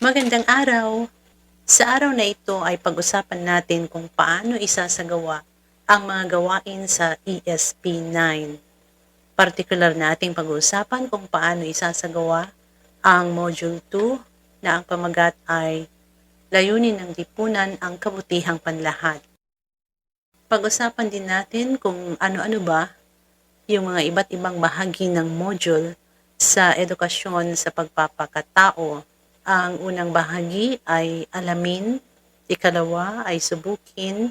Magandang araw! Sa araw na ito ay pag-usapan natin kung paano isasagawa ang mga gawain sa ESP9. Partikular na ating pag-uusapan kung paano isasagawa ang Module 2 na ang pamagat ay layunin ng lipunan ang kabutihang panlahat. Pag-usapan din natin kung ano-ano ba yung mga iba't ibang bahagi ng module sa edukasyon sa pagpapakatao. Ang unang bahagi ay alamin, ikalawa ay subukin,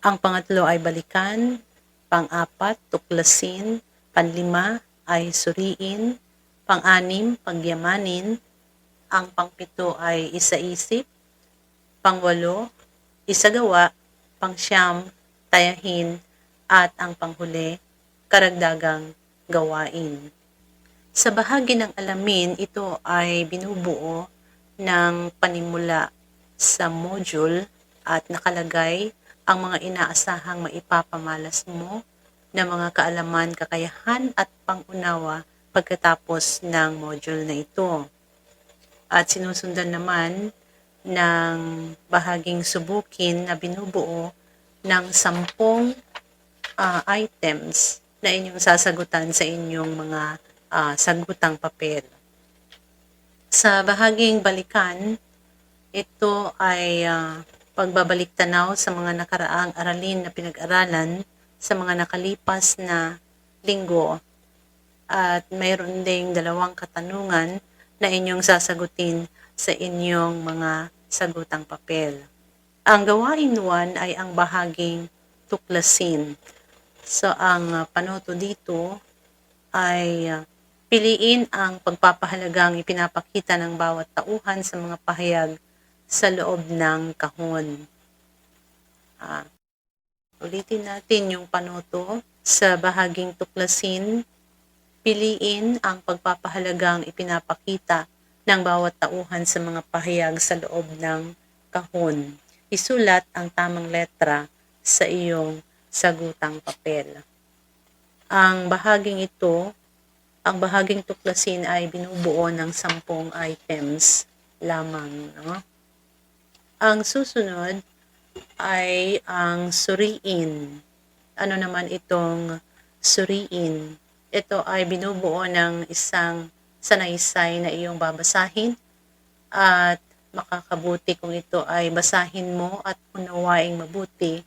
ang pangatlo ay balikan, pang-apat, tuklasin, panlima ay suriin, pang-anim, pagyamanin, ang pangpito ay isaisip, pangwalo, isagawa, pangsyam, tayahin, at ang panghuli, karagdagang gawain. Sa bahagi ng alamin, ito ay binubuo ng panimula sa module at nakalagay ang mga inaasahang maipapamalas mo na mga kaalaman, kakayahan at pangunawa pagkatapos ng module na ito. At sinusundan naman ng bahaging subukin na binubuo ng sampung ah, items na inyong sasagutan sa inyong mga ah, sagutang papel. Sa bahaging balikan, ito ay ah, pagbabalik tanaw sa mga nakaraang aralin na pinag-aralan sa mga nakalipas na linggo at mayroon ding dalawang katanungan na inyong sasagutin sa inyong mga sagutang papel. Ang gawain 1 ay ang bahaging tuklasin. So ang uh, panoto dito ay uh, piliin ang pagpapahalagang ipinapakita ng bawat tauhan sa mga pahayag sa loob ng kahon. Ah, ulitin natin yung panoto sa bahaging tuklasin. Piliin ang pagpapahalagang ipinapakita ng bawat tauhan sa mga pahayag sa loob ng kahon. Isulat ang tamang letra sa iyong sagutang papel. Ang bahaging ito, ang bahaging tuklasin ay binubuo ng sampung items lamang. No? Ang susunod ay ang suriin. Ano naman itong suriin? Ito ay binubuo ng isang sanaysay na iyong babasahin at makakabuti kung ito ay basahin mo at unawaing mabuti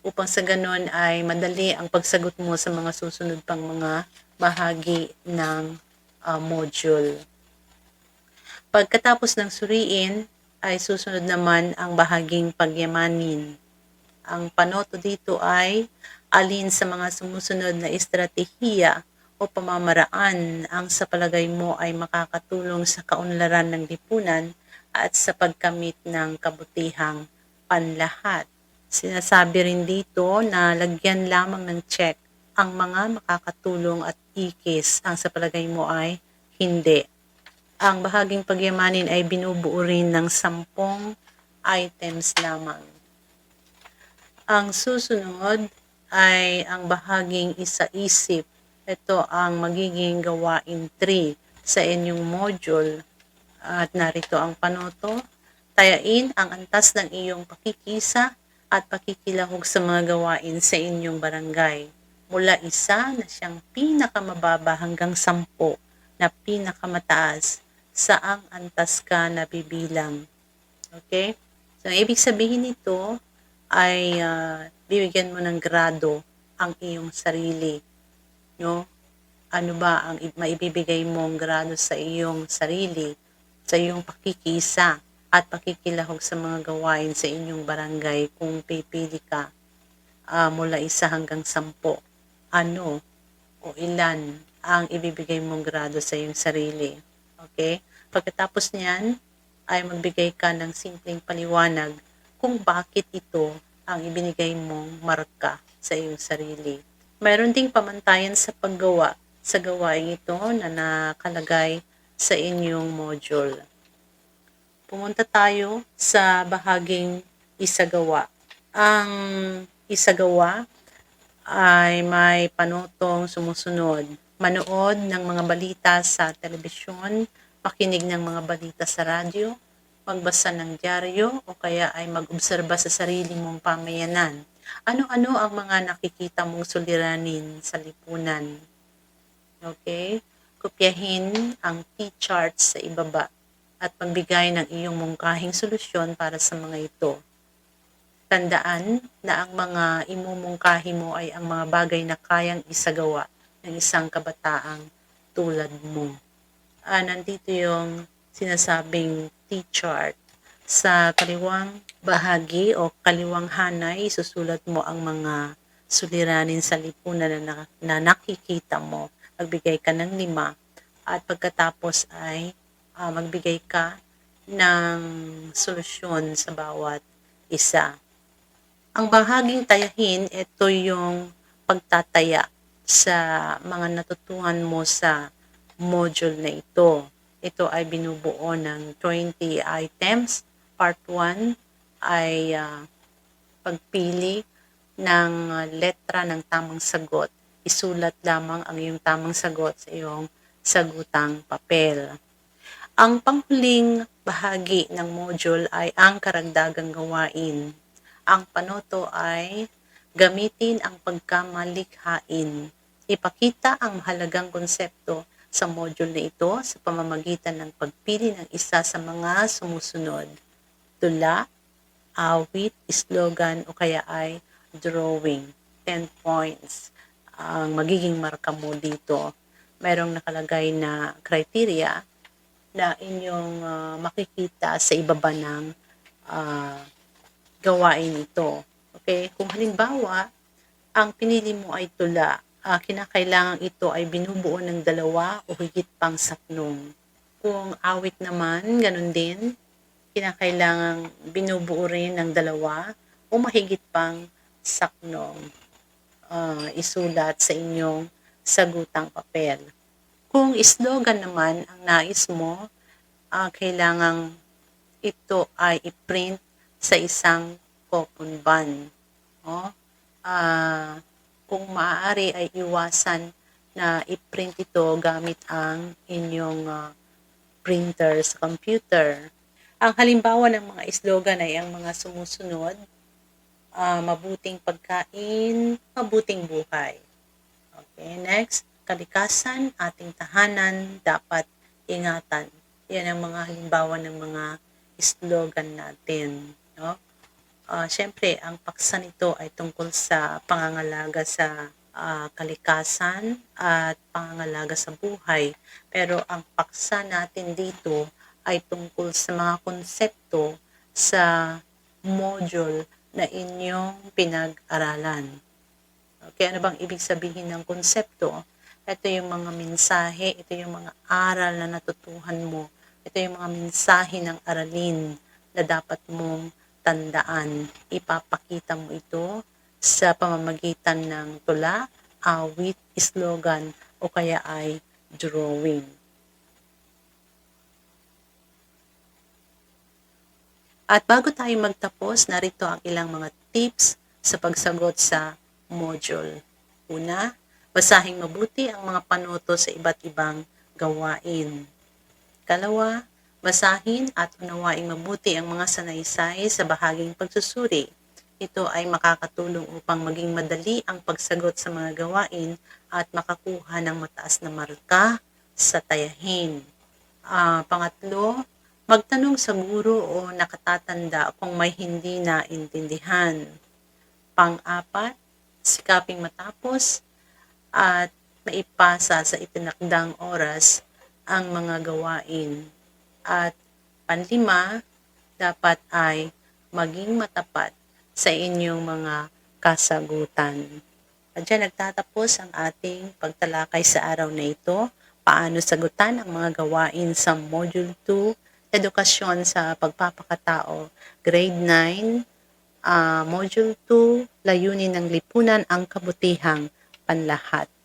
upang sa ganun ay madali ang pagsagot mo sa mga susunod pang mga bahagi ng uh, module. Pagkatapos ng suriin, ay susunod naman ang bahaging pagyamanin. Ang panoto dito ay alin sa mga sumusunod na estratehiya o pamamaraan ang sa palagay mo ay makakatulong sa kaunlaran ng lipunan at sa pagkamit ng kabutihang panlahat. Sinasabi rin dito na lagyan lamang ng check ang mga makakatulong at ikis ang sa palagay mo ay hindi. Ang bahaging pagyamanin ay binubuo rin ng sampung items lamang. Ang susunod ay ang bahaging isa-isip. Ito ang magiging gawain 3 sa inyong module. At narito ang panoto. Tayain ang antas ng iyong pakikisa at pakikilahog sa mga gawain sa inyong barangay. Mula isa na siyang pinakamababa hanggang sampo na pinakamataas saang antas ka nabibilang. Okay? So, ibig sabihin nito ay uh, bibigyan mo ng grado ang iyong sarili. No? Ano ba ang maibibigay mong grado sa iyong sarili, sa iyong pakikisa at pakikilahog sa mga gawain sa inyong barangay kung pipili ka uh, mula isa hanggang sampo. Ano o ilan ang ibibigay mong grado sa iyong sarili. Okay? Pagkatapos niyan, ay magbigay ka ng simpleng paliwanag kung bakit ito ang ibinigay mong marka sa iyong sarili. Mayroon ding pamantayan sa paggawa sa gawain ito na nakalagay sa inyong module. Pumunta tayo sa bahaging isagawa. Ang isagawa ay may panutong sumusunod. Manood ng mga balita sa telebisyon, makinig ng mga balita sa radyo, magbasa ng dyaryo o kaya ay mag-obserba sa sarili mong pamayanan. Ano-ano ang mga nakikita mong suliranin sa lipunan? Okay? Kopyahin ang T-chart sa ibaba at magbigay ng iyong mungkahing solusyon para sa mga ito. Tandaan na ang mga imumungkahi mo ay ang mga bagay na kayang isagawa ng isang kabataang tulad mo. Ah, nandito yung sinasabing T-chart. Sa kaliwang bahagi o kaliwang hanay, susulat mo ang mga suliranin sa lipunan na, na, na nakikita mo. Magbigay ka ng lima at pagkatapos ay ah, magbigay ka ng solusyon sa bawat isa. Ang bahaging tayahin, ito yung pagtataya sa mga natutuhan mo sa module na ito. Ito ay binubuo ng 20 items. Part 1 ay ah, pagpili ng ah, letra ng tamang sagot. Isulat lamang ang iyong tamang sagot sa iyong sagutang papel. Ang panghuling bahagi ng module ay ang karagdagang gawain. Ang panoto ay gamitin ang pagkamalikhain. Ipakita ang mahalagang konsepto sa module na ito sa pamamagitan ng pagpili ng isa sa mga sumusunod. Tula, awit, slogan o kaya ay drawing. 10 points ang magiging marka mo dito. Merong nakalagay na criteria na inyong ah, makikita sa ibaba ng ah, gawain ito. Okay? Kung halimbawa, ang pinili mo ay tula, ah, kinakailangan ito ay binubuo ng dalawa o higit pang sapnong. Kung awit naman, ganun din, kinakailangan binubuo rin ng dalawa o mahigit pang saknong ah, isulat sa inyong sagutang papel. Kung slogan naman ang nais mo, ah, kailangang ito ay i-print sa isang coupon bun. O, ah, kung maaari ay iwasan na i-print ito gamit ang inyong ah, printer sa computer. Ang halimbawa ng mga slogan ay ang mga sumusunod, ah, mabuting pagkain, mabuting buhay. Okay, next, kalikasan, ating tahanan, dapat ingatan. Yan ang mga halimbawa ng mga slogan natin. No? Ah, Siyempre, ang paksa nito ay tungkol sa pangangalaga sa ah, kalikasan at pangangalaga sa buhay. Pero ang paksa natin dito ay tungkol sa mga konsepto sa module na inyong pinag-aralan. Okay, ano bang ibig sabihin ng konsepto? Ito yung mga mensahe, ito yung mga aral na natutuhan mo, ito yung mga mensahe ng aralin na dapat mong tandaan. Ipapakita mo ito sa pamamagitan ng tula, awit, slogan, o kaya ay drawing. At bago tayo magtapos, narito ang ilang mga tips sa pagsagot sa module. Una, basahing mabuti ang mga panoto sa iba't ibang gawain. Kalawa, basahin at unawaing mabuti ang mga sanaysay sa bahaging pagsusuri. Ito ay makakatulong upang maging madali ang pagsagot sa mga gawain at makakuha ng mataas na marka sa tayahin. Ah, pangatlo, magtanong sa guro o nakatatanda kung may hindi naintindihan. Pang-apat, sikaping matapos at maipasa sa itinakdang oras ang mga gawain. At panlima, dapat ay maging matapat sa inyong mga kasagutan. At dyan nagtatapos ang ating pagtalakay sa araw na ito. Paano sagutan ang mga gawain sa Module 2, Edukasyon sa Pagpapakatao, Grade 9, ah, Module 2, Layunin ng Lipunan ang Kabutihang Panlahat.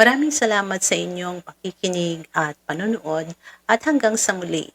Maraming salamat sa inyong pakikinig at panonood at hanggang sa muli.